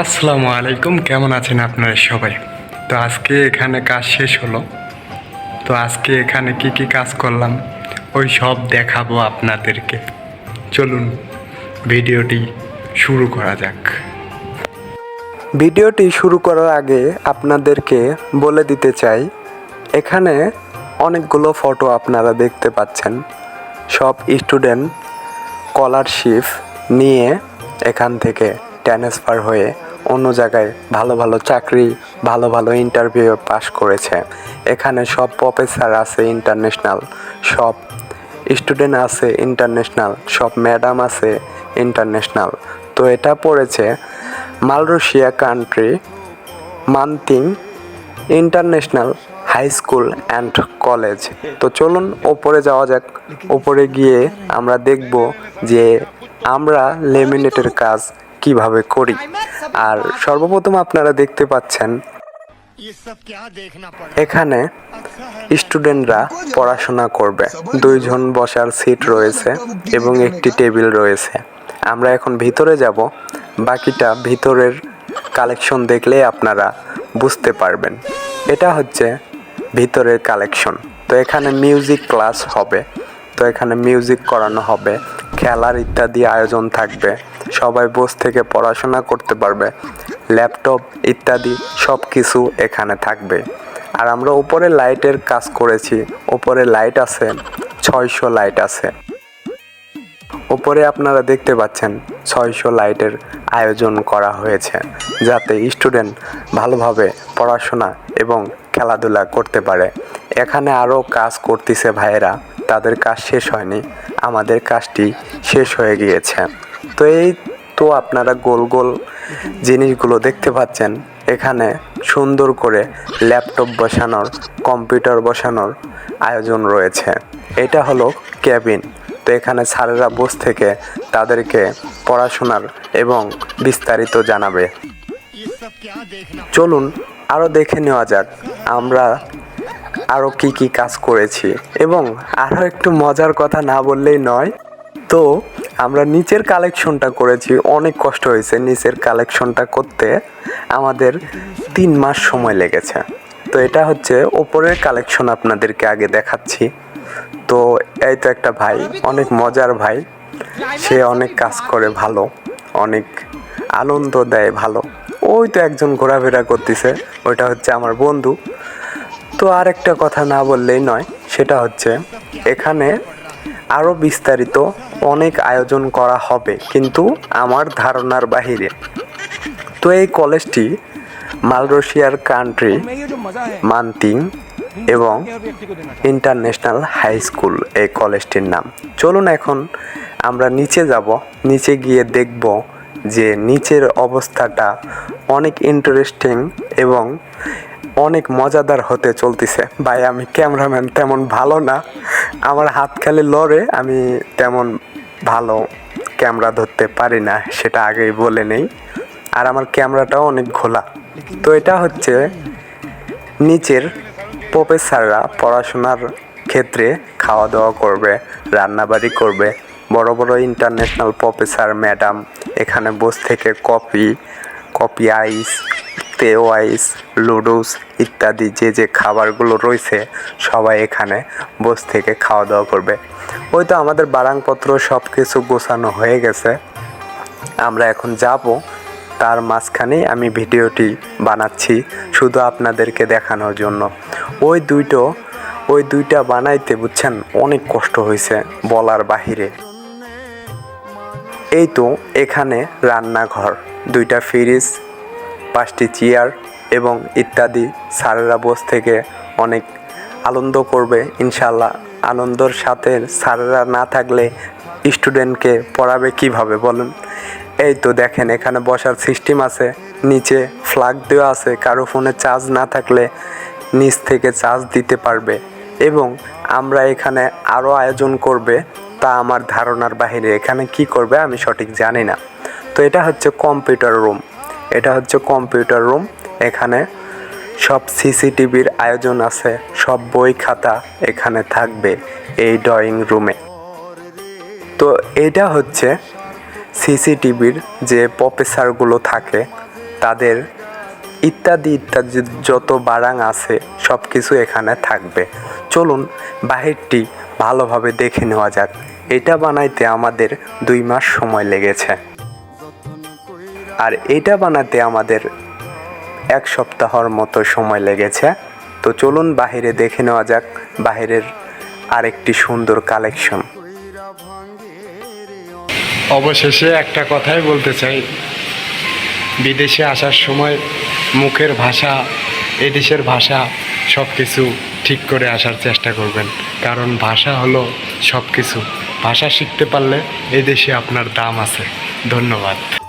আসসালামু আলাইকুম, কেমন আছেন আপনারা সবাই? তো আজকে এখানে কাজ শেষ হলো। তো আজকে এখানে কি কি কাজ করলাম, ওই সব দেখাবো আপনাদেরকে। চলুন, ভিডিওটি শুরু করা যাক। ভিডিওটি শুরু করার আগে আপনাদেরকে বলে দিতে চাই, এখানে অনেকগুলো ফটো আপনারা দেখতে পাচ্ছেন। সব স্টুডেন্ট স্কলারশিপ নিয়ে এখান থেকে ট্রান্সফার হয়ে অন্য জায়গায় ভালো ভালো চাকরি, ভালো ভালো ইন্টারভিউ পাস করেছে। এখানে সব প্রফেসর আছে ইন্টারন্যাশনাল সব স্টুডেন্ট আছে ইন্টারন্যাশনাল সব ম্যাডাম আছে ইন্টারন্যাশনাল তো এটা পড়েছে Malaysia country মান্তিং international high school and college তো চলুন ওপরে যাওয়া যাক। ওপরে গিয়ে আমরা দেখব যে আমরা লেমিনেটের কাজ কীভাবে করি। আর সর্বপ্রথম আপনারা দেখতে পাচ্ছেন, এখানে স্টুডেন্টরা পড়াশোনা করবে। দুইজন বসার সিট রয়েছে এবং একটি টেবিল রয়েছে। আমরা এখন ভিতরে যাব। বাকিটা ভিতরের কালেকশন দেখলে আপনারা বুঝতে পারবেন। এটা হচ্ছে ভিতরের কালেকশন। তো এখানে মিউজিক ক্লাস হবে। তো এখানে মিউজিক করানো হবে। খেলার ইত্যাদি আয়োজন থাকবে। সবাই বস থেকে পড়াশোনা করতে পারবে। ল্যাপটপ ইত্যাদি সব কিছু এখানে থাকবে। আর আমরা উপরে লাইটের কাজ করেছি। উপরে লাইট আছে, ছয়শো লাইট আছে। উপরে আপনারা দেখতে পাচ্ছেন, ছয়শো লাইটের আয়োজন করা হয়েছে, যাতে স্টুডেন্ট ভালোভাবে পড়াশোনা এবং খেলাধুলা করতে পারে। এখানে আরও কাজ করতেছে ভাইয়েরা, তাদের কাজ শেষ হয়নি। আমাদের কাজটি শেষ হয়ে গিয়েছে। তো এই তো আপনারা গোল গোল জিনিসগুলো দেখতে পাচ্ছেন। এখানে সুন্দর করে ল্যাপটপ বসানোর, কম্পিউটার বসানোর আয়োজন রয়েছে। এটা হলো ক্যাবিন। তো এখানে স্যারেরা বস থেকে তাদেরকে পড়াশোনার এবং বিস্তারিত জানাবে। চলুন আরও দেখে নেওয়া যাক আমরা আরও কি কি কাজ করেছি। এবং আরও একটু মজার কথা না বললেই নয় তো আমরা নিচের কালেকশনটা করেছি। অনেক কষ্ট হয়েছে নিচের কালেকশনটা করতে। আমাদের তিন মাস সময় লেগেছে। তো এটা হচ্ছে ওপরের কালেকশন আপনাদেরকে আগে দেখাচ্ছি। তো এই তো একটা ভাই, অনেক মজার ভাই। সে অনেক কাজ করে ভালো, অনেক আনন্দ দেয় ভালো। ওই তো একজন ঘোরাফেরা করতেছে, ওইটা হচ্ছে আমার বন্ধু। তো আর একটা কথা না বললেই নয়, সেটা হচ্ছে এখানে আরও বিস্তারিত অনেক আয়োজন করা হবে কিন্তু আমার ধারণার বাহিরে। তো এই কলেজটি মালয়েশিয়ার কান্ট্রি, মান্তিং এবং ইন্টারন্যাশনাল হাই স্কুল এই কলেজটির নাম। চলুন এখন আমরা নিচে যাব। নিচে গিয়ে দেখব যে নিচের অবস্থাটা অনেক ইন্টারেস্টিং এবং অনেক মজাদার হতে চলতেছে। ভাই, আমি ক্যামেরাম্যান তেমন ভালো না। আমার হাত খালি লড়ে, আমি তেমন ভালো ক্যামেরা ধরতে পারি না, সেটা আগেই বলে নেই। আর আমার ক্যামেরাটাও অনেক ঘোলা। তো এটা হচ্ছে নিচের প্রফেসররা পড়াশোনার ক্ষেত্রে খাওয়া দাওয়া করবে, রান্নাবাড়ি করবে। বড় বড় ইন্টারন্যাশনাল প্রফেসর ম্যাডাম এখানে বস থেকে কফি কফি আইস তেও আইস লুডুস ইত্যাদি যে যে খাবারগুলো রয়েছে সবাই এখানে বস থেকে খাওয়া দাওয়া করবে। ওই তো আমাদের বারাংপত্র সব কিছু গোছানো হয়ে গেছে। আমরা এখন যাব। তার মাঝখানেই আমি ভিডিওটি বানাচ্ছি শুধু আপনাদেরকে দেখানোর জন্য। ওই দুইটো, ওই দুইটা বানাইতে বুঝছেন অনেক কষ্ট হয়েছে বলার বাহিরে। এই তো এখানে রান্নাঘর, দুইটা ফ্রিজ পাঁচটি চেয়ার এবং ইত্যাদি। স্যারেরা বস থেকে অনেক আনন্দ করবে ইনশাল্লাহ আনন্দর সাথে স্যারেরা না থাকলে স্টুডেন্টকে পড়াবে কীভাবে, বলুন? এই তো দেখেন, এখানে বসার সিস্টেম আছে। নিচে ফ্লাগ দেওয়া আছে, কারও ফোনে চার্জ না থাকলে নিচ থেকে চার্জ দিতে পারবে। এবং আমরা এখানে আরও আয়োজন করবে, তা আমার ধারণার বাহিরে। এখানে কি করবে আমি সঠিক জানি না। তো এটা হচ্ছে কম্পিউটার রুম। এটা হচ্ছে কম্পিউটার রুম এখানে সব সিসিটিভির আয়োজন আছে। সব বই খাতা এখানে থাকবে এই ড্রয়িং রুমে তো এটা হচ্ছে সিসিটিভির যে প্রফেসরগুলো থাকে, তাদের ইত্যাদি ইত্যাদি যত বারাং আছে, সব কিছু এখানে থাকবে। চলুন বাহিরটি ভালোভাবে দেখে নেওয়া যাক। এটা বানাইতে আমাদের দুই মাস সময় লেগেছে। আর এটা বানাতে আমাদের এক সপ্তাহর মতো সময় লেগেছে। তো চলুন বাহিরে দেখে নেওয়া যাক বাহিরের আরেকটি সুন্দর কালেকশন। অবশেষে একটা কথাই বলতে চাই। বিদেশে আসার সময় মুখের ভাষা, এদেশের ভাষা সব কিছু ঠিক করে আসার চেষ্টা করবেন। কারণ ভাষা হলো সব কিছু ভাষা শিখতে পারলে এদেশে আপনার দাম আছে। ধন্যবাদ।